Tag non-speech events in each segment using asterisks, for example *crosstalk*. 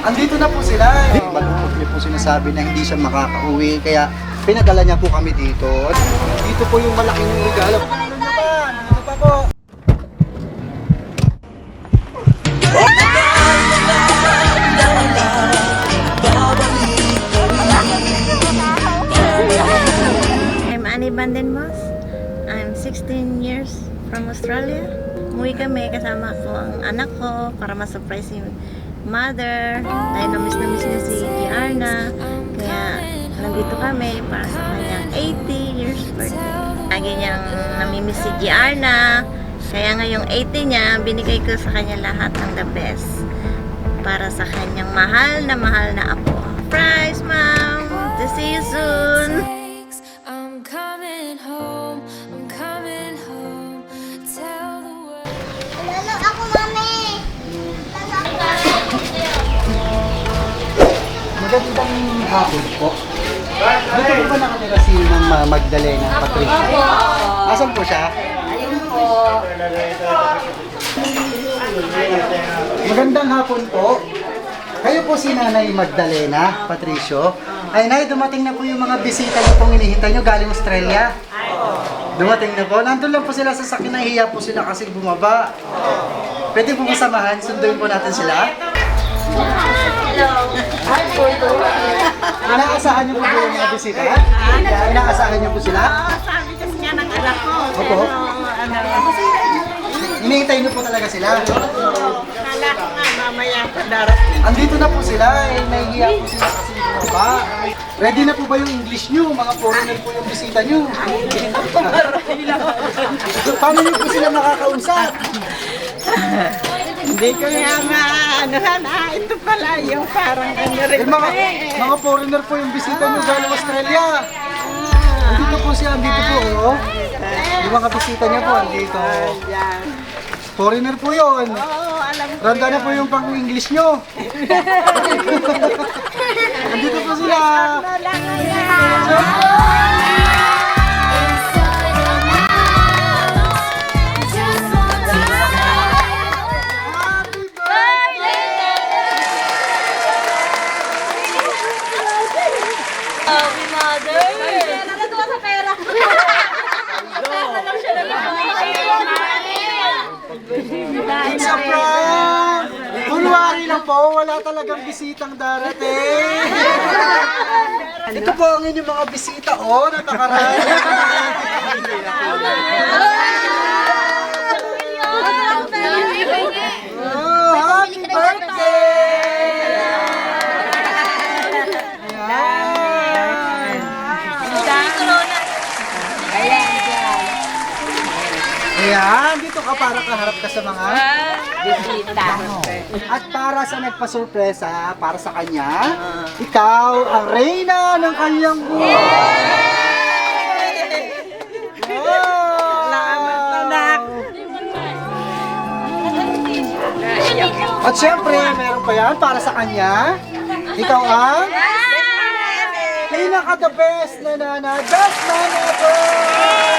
Andito na po sila. Malungkot niyo po sinasabi na hindi siya makakauwi. Kaya pinadala niya po kami dito. Dito po yung malaking regalo. Ano? I'm Annie Vandenbos. I'm 16 years from Australia. Umuwi kami kasama ko ang anak ko para ma-surprise yung mother. Dahil na-miss na miss niya si Giarna. Kaya nandito kami para sa kanyang 80 years birthday. Lagi niyang namimiss si Giarna. Kaya ngayong 80 niya, binigay ko sa kanya lahat ng the best. Para sa kanyang mahal na mahal na apo. Surprise, ma'am! To see you soon! Magandang hapon po. Dito po ba nakatira si Ma'am Magdalena Patricia? Asan po siya? Magandang hapon po. Kayo po si Nanay Magdalena Patricio. Ay, Nay, dumating na po yung mga bisita niyo pong hinihintay niyo galing Australia. Dumating na po. Nandun lang po sila sa sakin. Nahihiya po sila kasi bumaba. Pwede po masamahan. Sunduin po natin sila. Inaasahan niyo po ba yung mga bisita? Inaasahan niyo po sila? sabi kasi nga ng anak ko. Opo. Hinihintay niyo po talaga sila. Kala ko nga mamaya darating. Andito na po sila, eh, nahihiya po sila kasi bumaba. Ready na po ba yung English niyo? Mga foreigner po yung bisita niyo. Paano niyo po sila makakausap? *laughs* Hindi ko nga maanohan. Ah, ito pala yung parang ano rin. Eh, mga, mga foreigner po yung bisita niyo galing Australia. Andito po siya, andito po. Oh. Yung mga bisita niya po, andito. Foreigner po yun. Oo, alam ko. Randa na po yung pang-English nyo. *laughs* Andito po sila. Wala wala talagang bisitang darating. *laughs* Ito po ang inyong mga bisita, oh, napakarami. *laughs* Oh, happy birthday! Ayan, dito ka para kaharap ka sa mga bisita. At para sa nagpa-sorpresa, para sa kanya, ikaw ang reyna ng kanyang buhay. Anak. At syempre, meron pa yan para sa kanya. Ikaw ang pinaka the best na nana, best man ever!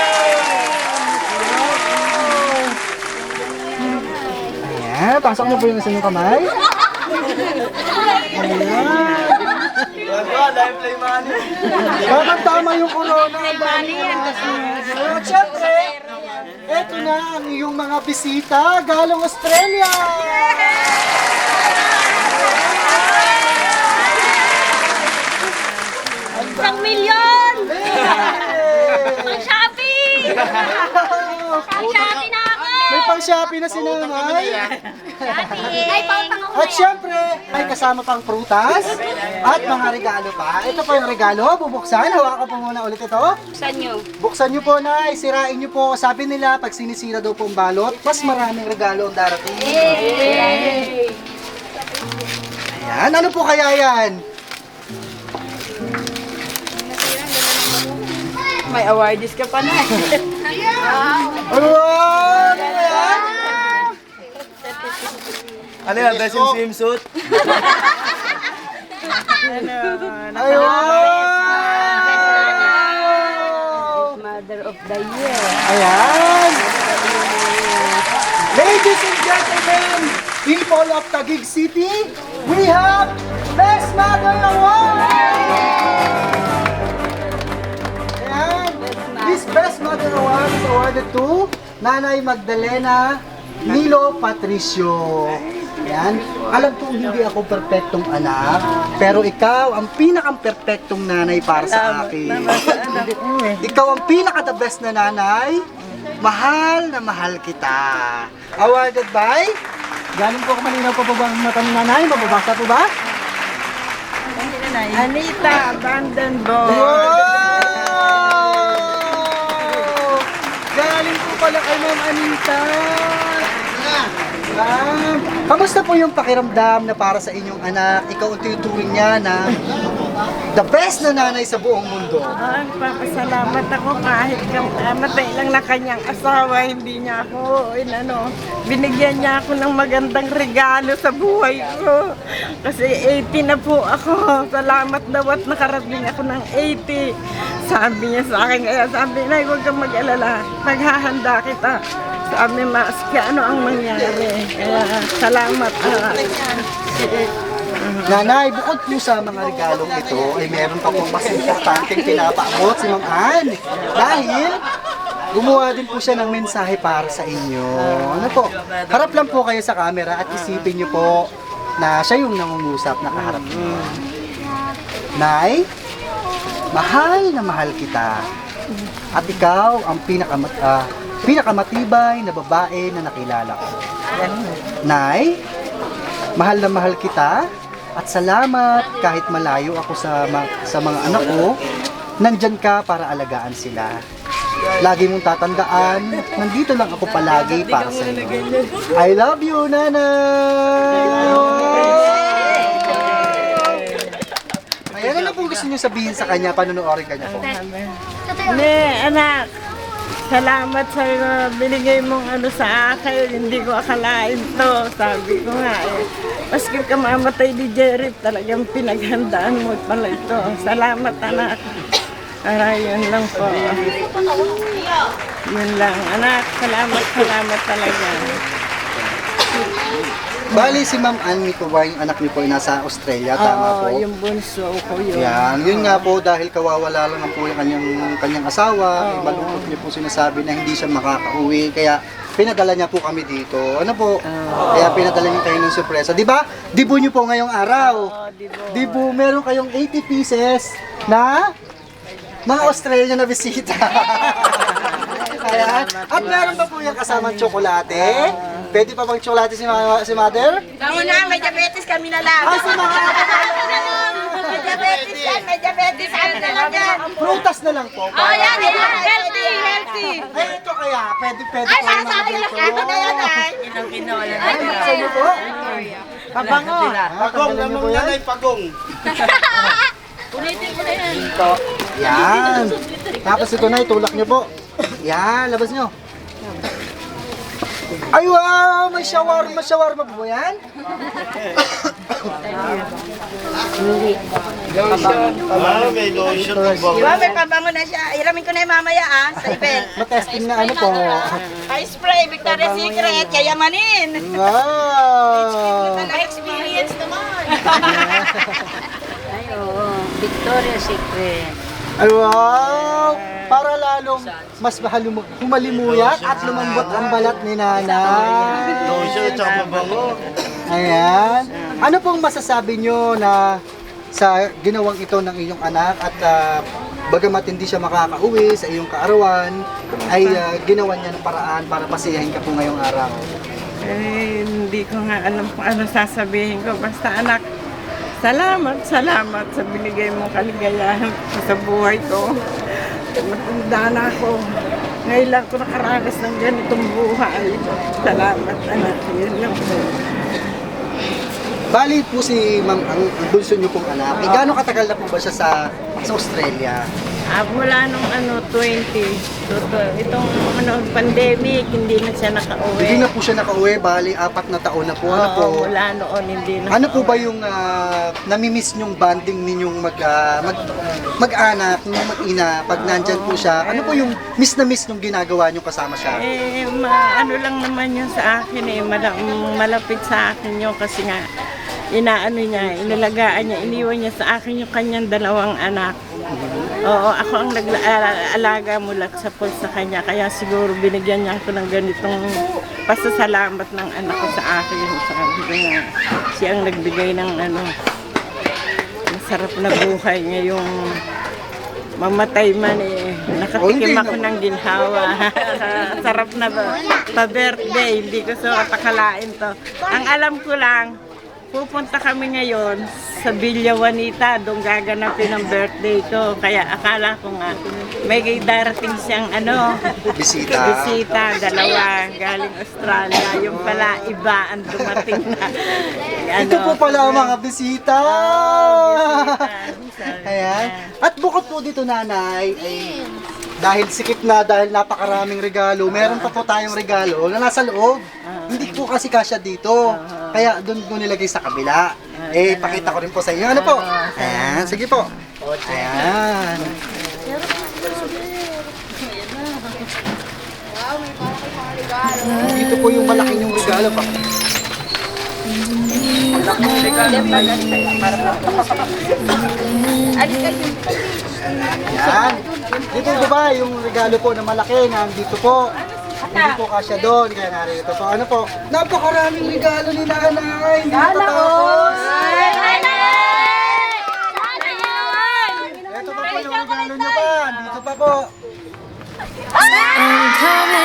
Ayan, pasok niyo po yung sa inyong kamay. Ayan. Bakit tama yung corona? At syempre, eto na ang iyong mga bisita galing Australia! Isang milyon! Hey! Shopee! *laughs* Shopee na ako! May pang Shopee na si nanay. Ay, pautang ako At syempre, may kasama pang prutas at mga regalo pa. Ito po yung regalo, bubuksan. Hawakan po muna ulit ito. Buksan nyo. Buksan nyo po na, sirain nyo po. Sabi nila, pag sinisira daw po ang balot, mas maraming regalo ang darating. Ayan, ano po kaya yan? May awardis ka pa na. *laughs* Ano yan? Ano yan? Best in swimsuit? Mother of the year. Ayan! Ladies and gentlemen, people of Taguig City, we have Best Mother Award! Awarded to Nanay Magdalena Milo Patricio. Ayan. Alam ko hindi ako perpektong anak, pero ikaw ang pinakang perpektong nanay para sa akin. Ikaw ang pinaka the best na nanay. Mahal na mahal kita. Awarded by? Galing po ako malinaw pa po ba ang mata ni nanay? Mababasa po ba? Anita Vandenborg. Wow! Galing po pala kay Ma'am Anita. Ma'am, kamusta po yung pakiramdam na para sa inyong anak, ikaw ang tinuturing niya na the best na nanay sa buong mundo? Ay, papasalamat ako kahit kamatay lang na kanyang asawa, hindi niya ako, inano, binigyan niya ako ng magandang regalo sa buhay ko. Kasi 80 na po ako. Salamat daw at nakarating ako ng 80. Sabi niya sa akin, kaya sabi na, huwag kang mag-alala, maghahanda kita. Sabi, maski ano ang mangyari. Kaya salamat. ah. Nanay, bukod po sa mga regalong ito, ay meron pa pong mas importanteng pinapaabot si Ma'am Ann. Dahil, gumawa din po siya ng mensahe para sa inyo. Ano po? Harap lang po kayo sa camera at isipin niyo po na siya yung nangungusap na kaharap niyo. Nay, mahal na mahal kita. At ikaw ang pinakamat, ah, pinakamatibay na babae na nakilala ko. Nay, mahal na mahal kita at salamat kahit malayo ako sa ma- sa mga anak ko, nandyan ka para alagaan sila. Lagi mong tatandaan, nandito lang ako palagi para sa iyo. I love you, nanay! Ayan, ano pong gusto niyo sabihin sa kanya? Panunoorin kanya po. Ne, anak. Salamat sa uh, binigay mong ano sa akin. Hindi ko akalain to. Sabi ko nga eh. Maski ka mamatay ni Jerry, talagang pinaghandaan mo pala ito. Salamat anak. Para yun lang po. Yun lang. Anak, salamat, salamat talaga. Bali, si Ma'am Annie po ba yung anak niyo po ay nasa Australia? Tama po? Oo, yung bunso ko yun. Yan, yun nga po dahil kawawala lang ang po yung kanyang, kanyang asawa, eh, malungkot niya po sinasabi na hindi siya makakauwi, kaya pinadala niya po kami dito. Ano po? Kaya pinadala niya kayo ng sorpresa. Di ba? Dibo niyo po ngayong araw. Dibo, meron kayong 80 pieces na mga Australian na bisita. *laughs* Ayan. At meron pa po yung kasamang tsokolate. Pwede pa bang tsokolate si, ma- si mother? Kamo na, may diabetes kami na lang. Ah, si mga May diabetes yan, may diabetes. Ano na lang yan? Prutas na lang po. Oh, yan, yan. Healthy, healthy. Ay, ito kaya, pwede, pwede Ay, po sasabi lang ako na yan, ay. Ay, gusto niyo po? Pabango. Pagong, lamang yan ay pagong. *laughs* Ulitin ko na yan. Ito. Yan. Tapos ito na, itulak niyo po. Yan, labas niyo. Ay, wow! May shawarma, shawarma po yan? Ah, may lotion ba? Di ba, may pabango na siya. Iramin ko na yung mamaya ah, sa event. Matesting na ano po. Ay, spray, Victoria's Secret, yayamanin. Wow! May experience naman. *laughs* Ay, oo. Victoria's Secret. Ay, wow! Para lalong mas mahalum- humalimuyak at lumambot ang balat ni nanay. Lotion at saka pabango. Ayan. Ano pong masasabi nyo na sa ginawang ito ng inyong anak at ah, bagamat hindi siya makakauwi sa iyong kaarawan, ay ah, ginawa niya ng paraan para pasiyahin ka po ngayong araw. Eh, hindi ko nga alam kung ano sasabihin ko. Basta anak, salamat, salamat sa binigay mong kaligayahan sa buhay ko. Matanda na ako. Ngayon lang ko nakaranas ng ganitong buhay. Salamat anak. Yun lang po. Bali po si Ma'am, ang, ang bunso niyo pong anak, eh, gaano katagal na po ba siya sa, sa Australia? Ah, mula nung ano, 20. So, to, itong noong pandemic, hindi na siya nakauwi. Hindi na po siya nakauwi, bali apat na taon na po. Ano po? Oo, mula noon hindi na. Ano po ba yung ah, namimiss nyong bonding ninyong mag, ah, mag, mag-anak, ninyong mag-ina, pag nandyan po siya? Ano po yung miss na miss nung ginagawa nyo kasama siya? Eh, ma, ano lang naman yun sa akin eh, mala, malapit sa akin yun kasi nga, inaano niya, inalagaan niya, iniwan niya sa akin yung kanyang dalawang anak. Oo, ako ang nag-alaga mula sa pool sa kanya, kaya siguro binigyan niya ako ng ganitong pasasalamat ng anak ko sa akin. Ko nga, siya ang nagbigay ng ano, masarap na buhay ngayong mamatay man eh. Nakatikim ako ng ginhawa. *laughs* Sarap na ba? Pa-birthday, hindi ko so atakalain to. Ang alam ko lang, pupunta kami ngayon sa Villa Juanita, doon gaganapin ang birthday ko. Kaya akala ko nga, may darating siyang ano, Bisita. bisita, dalawa, galing Australia. Yung pala, iba ang dumating na. *laughs* Ano, Ito po pala ang mga bisita! Ayan. At bukod po dito nanay, ay dahil sikip na, dahil napakaraming regalo, meron pa po tayong regalo na nasa loob. Hindi po kasi kasya dito. Kaya doon ko nilagay sa kabila. Eh, pakita ko rin po sa inyo. Ano po? Ayan, sige po. Ayan. Dito po yung malaking yung regalo pa. Yan. Dito po ba yung regalo po na malaki na dito po. Hindi po kasya doon, kaya narito po. Ano po? Napakaraming regalo ni nanay. Hindi matatapos. Ito pa po yung regalo niyo pa. Dito pa po. I'm coming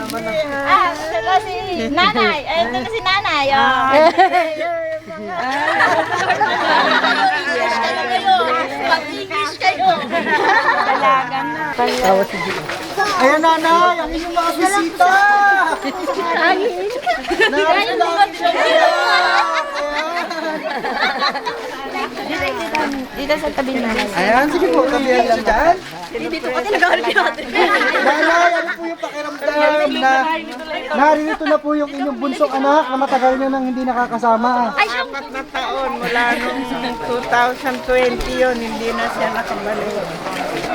Ah, ito si nanay. Ay, ito na si nanay. Oh. Pag-English kayo. Ayan nanay, ang inyong mga bisita. Dito sa tabi na nanay. Ayan, sige po, tabihan siya dyan. Dito nag-aaral natin. Nanay, yung pakiramdam na naririto na po yung inyong bunsong anak na matagal nyo nang hindi nakakasama. apat na taon mula nung 2020 yun, hindi na siya nakabalik.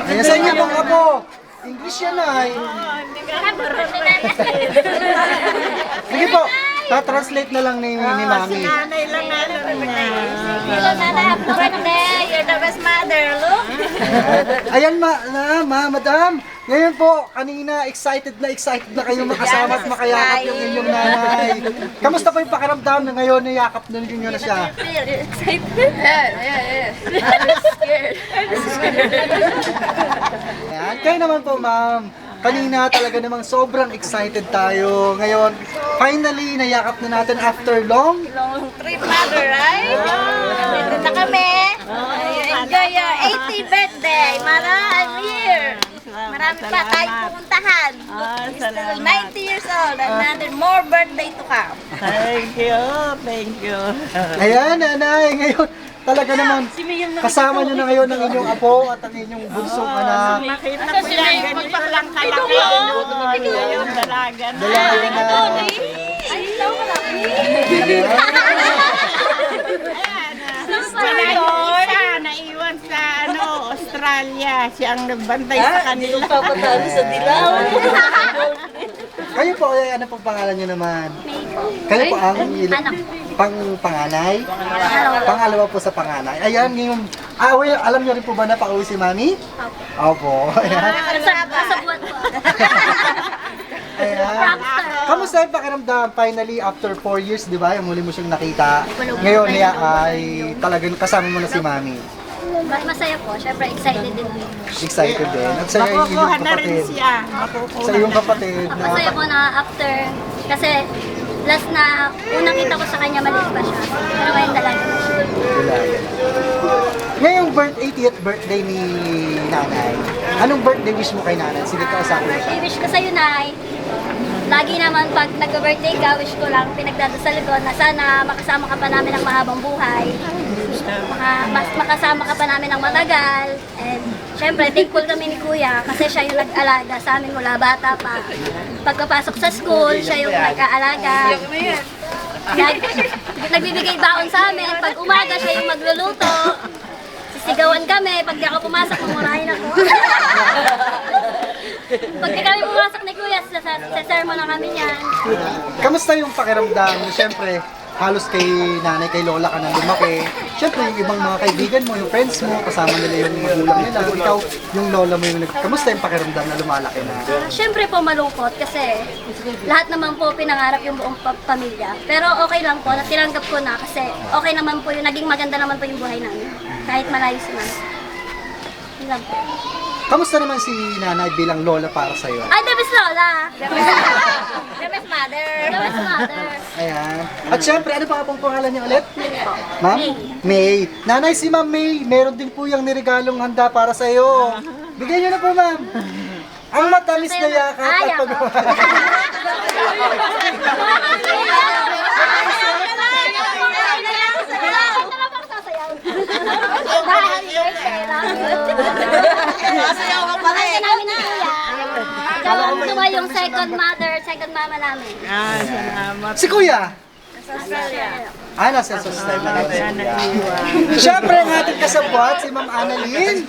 Ayan sa inyo pong apo. English yan ay. Sige po, ta-translate na lang ni, ni Mami. Nanay lang alam niya. Hello, nanay. Happy birthday. You're the best mother. Look. *laughs* Ayan ma, na, ma, madam. Ngayon po, kanina excited na excited na kayo makasama at makayakap yung inyong nanay. Kamusta po yung pakiramdam na ngayon niyakap na ninyo na siya? *laughs* *laughs* Ayan, kayo naman po ma'am. Kanina talaga namang sobrang excited tayo. Ngayon, finally, nayakap na natin after long. Long trip, mother, right? Dito na kami. Enjoy your 80th birthday. Mara, I'm here. Marami pa tayong pupuntahan. Ah, Still salamat. 90 years old. Another more birthday to come. Thank you, thank you. Ayan, nanay, ngayon talaga naman kasama nyo na ngayon ang inyong apo at ang inyong bunsong anak. Nakita ko yan, ganito lang kalaki. Ngayon, dalaga na. Dalaga na. Wala naiwan sa ano, Australia. Siya ang nagbantay sa kanila. Kayo po, ay, ano pong pangalan nyo naman? Kayo po ang il- pang panganay? Pangalawa po sa panganay. Ayan, yung... Ah, wait, alam nyo rin po ba na pauwi si Mami? Opo. Ayan. Sa buwan po. *laughs* Ayan. Kamusta yung pakiramdam? Finally, after 4 years, di ba? Yung muli mo siyang nakita. Ngayon, niya ay talagang kasama mo na si Mami. Mas masaya po. Syempre, excited din. Excited din. At sa iyong Makukuha na rin kapatid. siya. Makukuha Sa iyong kapatid na Masaya po na after, kasi last na, unang kita ko sa kanya, maliit pa siya. Pero ngayon dalaga na siya. Dalaga. Ngayong birth, 80th birthday ni nanay, anong birthday wish mo kay nanay? Sige, kausapin mo siya. Birthday wish ko sa'yo, Nay. Lagi naman pag nag-birthday ka, wish ko lang pinagdadasal ko na sana makasama ka pa namin ng mahabang buhay. Maka, mas makasama ka pa namin ng matagal. And syempre, thankful kami ni Kuya kasi siya yung nag-alaga sa amin mula bata pa. Pagkapasok sa school, siya yung nag-aalaga. Nag, nagbibigay baon sa amin. Pag umaga, siya yung magluluto. Sisigawan kami. Pag di ako pumasok, mamurahin ako. *laughs* Pag di kami pumasok ni Kuya, sa, sermon na kami niyan. Kamusta yung pakiramdam? Siyempre, halos kay nanay, kay lola ka na lumaki. Siyempre, yung ibang mga kaibigan mo, yung friends mo, kasama nila yung magulang nila. Ikaw, yung lola mo yung nag... Yung pakiramdam na lumalaki na? Siyempre po malungkot kasi lahat naman po pinangarap yung buong pa- pamilya. Pero okay lang po, natinanggap ko na kasi okay naman po yung naging maganda naman po yung buhay namin. Kahit malayo si man. Yun lang po. Kamusta naman si nanay bilang lola para sa'yo? Ay, the best Lola! The best mother! The best mother! Ayan. At syempre, ano pa pong pangalan niya ulit? Ma'am? May. Nanay, si Ma'am May, meron din po yung niregalong handa para sa iyo. Bigyan niyo na po, Ma'am. Ang matamis na yakap at pag... *laughs* ako. Sasayaw ka pa rin. namin ni Kuya. Ikaw ang tuwa yung second mother, second mama namin. Ah, salamat. Si Kuya. Australia. Ah, nasa Australia na din. Siyempre, ang ating kasabwat, si Ma'am Annalyn.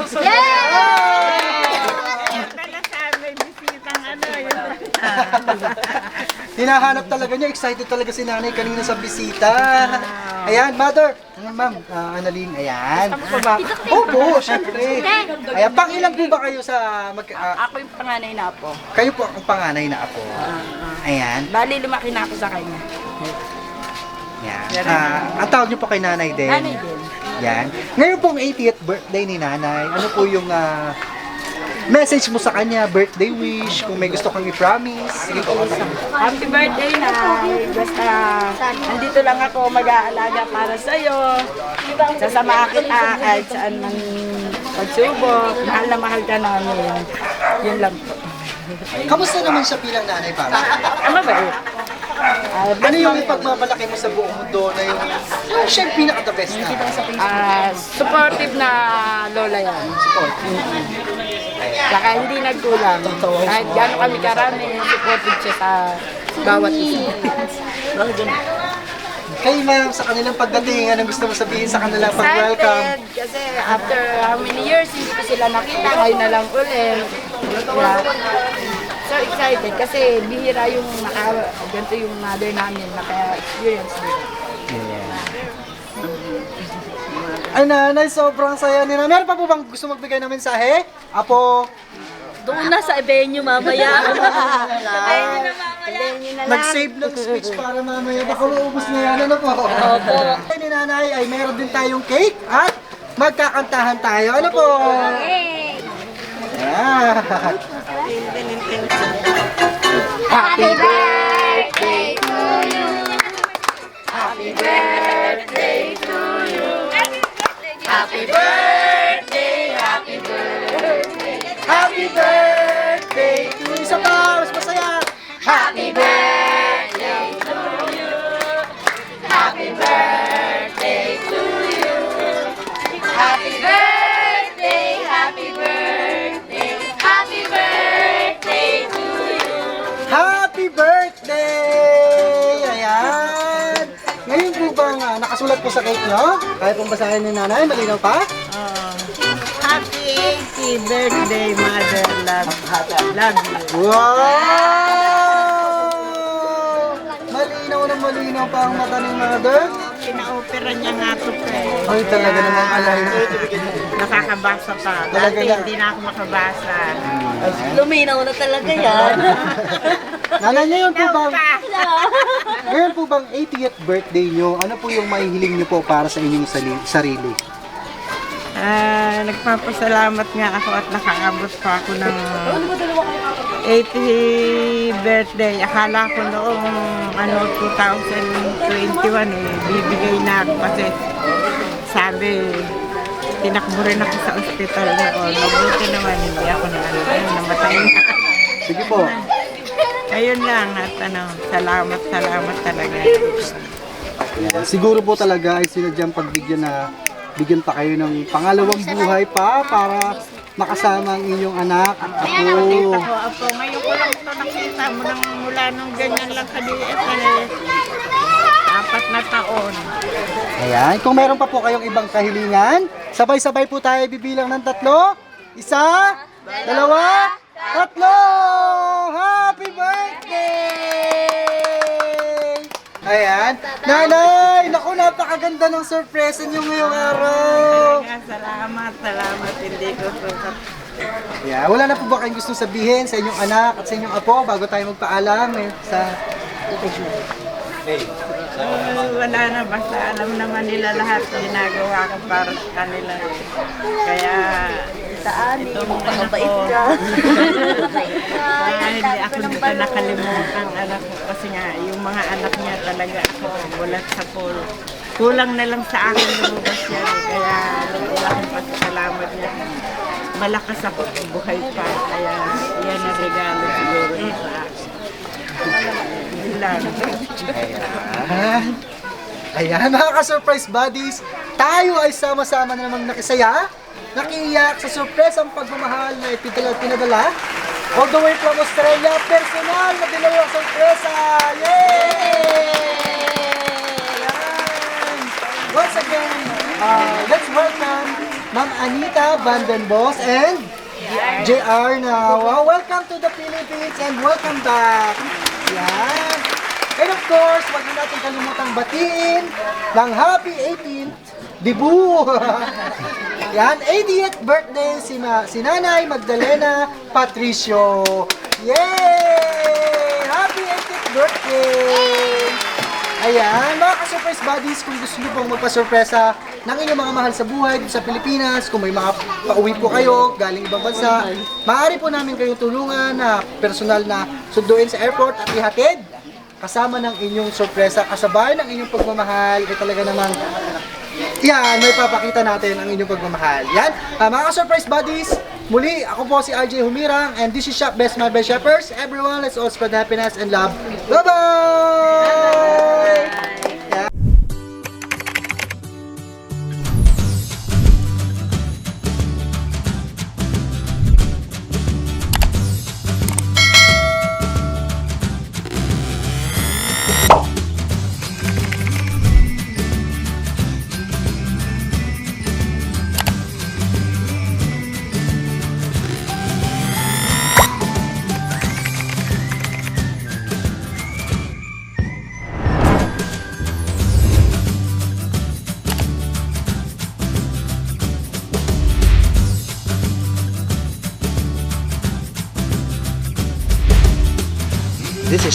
Dala *laughs* Hinahanap talaga niya, excited talaga si nanay kanina sa bisita. Ayan, mother. Ayan, ma'am, ah, Annalyn, ayan. Opo, syempre. Ayan, pang ilan po ba kayo sa... Mag, ah, Ako yung panganay na po. kayo po ang panganay na apo. Ayan. Bali, lumaki na ako sa kanya. Ayan. Ah, ang tawag niyo po kay nanay din. Nanay din. Yan. Ngayon pong 80th birthday ni nanay, ano po yung ah, message mo sa kanya, birthday wish, kung may gusto kang i-promise. Happy birthday na! Basta, nandito lang ako mag-aalaga para sa'yo. Sasama kita kahit saan man pagsubok. Mahal na mahal ka namin. Yun lang po. Kamusta naman siya bilang nanay para? Ang mabait. Ah, Ano yung ipagmamalaki mo sa buong mundo na yung, yung siya yung pinaka-the best na? Ah, supportive na lola yan. Saka hindi nagkulang. Kahit gano'n kami karami, supportive siya sa bawat isa. Kayo ma'am, sa kanilang pagdating, anong gusto mo sabihin sa kanilang pag-welcome? Excited kasi after how many years hindi ko sila nakita, ngayon na lang ulit. Yeah. So excited kasi bihira yung naka, ganito yung mother namin, naka-experience nila. Ay nanay, sobrang saya nila. Meron pa po bang gusto magbigay ng mensahe? Apo, Doon na sa venue mamaya. *laughs* nag-save ng speech para mamaya. Baka maubos na yan. Ano po? Opo. ni nanay ay meron din tayong cake at magkakantahan tayo. Ano po? Happy birthday to you! Happy birthday Happy birthday, happy birthday! Happy birthday to you. Isa pa, mas masaya. Happy birthday Bang ah, nakasulat po sa cake nyo? Kaya pong basahin ni nanay, malinaw pa? Happy 80th birthday, mother. Love, love you. Wow! Malinaw na malinaw pa ang mata ni mother. Pina-opera niya nga ito eh. Ay, talaga namang alay. Nakakabasa pa. Talaga Dati na. hindi na ako makabasa. Luminaw na talaga yan. *laughs* Nanay, ngayon po bang, *laughs* ngayon po bang 80th birthday nyo, ano po yung mahihiling nyo po para sa inyong sarili? Ah, nagpapasalamat nga ako at nakaabot pa ako ng 80 birthday. Akala ko noong ano 2021 eh, bibigay na ako kasi sabi tinakbo rin ako sa ospital noon. Mabuti naman hindi ako na ano, namatay na. Sige po. Ayun lang at ano, salamat, salamat talaga. Yan. Siguro po talaga ay sinadyang pagbigyan na bigyan pa kayo ng pangalawang buhay pa para makasama ang inyong anak at Nakita ako. ko, apo, ngayon ko lang ito nakita mo nang mula nung ganyan lang kaliit eh. Apat na taon. Ayan, kung meron pa po kayong ibang kahilingan, sabay-sabay po tayo bibilang ng tatlo. Isa, dalawa, tatlo! Happy birthday! Ayan. Nanay, naku, napakaganda ng surprise niyo ngayong araw. Salamat, salamat, hindi ko. Yeah, wala na po ba kayong gusto sabihin sa inyong anak at sa inyong apo bago tayo magpaalam eh, sa Uh, wala na, basta alam naman nila lahat ginagawa ko para sa kanila. Kaya, itong anak ko, kaya hindi ako dito nakalimutan anak ko kasi nga yung mga anak niya talaga ako bulat sa pool. Kulang na lang sa akin lumabas yan. Kaya laking pasalamat niya. Malakas ako buhay pa. Kaya yan ang regalo siguro niya sa akin. Yun lang. Ayan. Ayan, mga ka-surprise buddies, tayo ay sama-sama na namang nakisaya, nakiiyak sa surprise ang pagmamahal na ipinadala, pinadala all the way from Australia, personal na dinala ang sorpresa! Yay! Ayan. Once again, uh, let's welcome Ma'am Anita Vandenbos and JR na wow, welcome to the Philippines and welcome back. Yan. And of course, wag na natin kalimutang batiin ng happy 18th debut. *laughs* Yan, 80th birthday si, Ma, si Nanay Magdalena Patricio. Yay! Happy 80th birthday! Ayan, mga ka-surprise buddies, kung gusto nyo pong magpa-surpresa ng inyong mga mahal sa buhay dito sa Pilipinas, kung may mga pauwi po kayo galing ibang bansa, maaari po namin kayong tulungan na personal na sunduin sa airport at ihatid kasama ng inyong sorpresa, kasabay ng inyong pagmamahal, ay talaga namang yan, may papakita natin ang inyong pagmamahal. Yan, ah, mga ka-surprise buddies, muli, ako po si RJ Humirang and this is Shop Best My Best Shoppers. Everyone, let's all spread happiness and love. Bye-bye!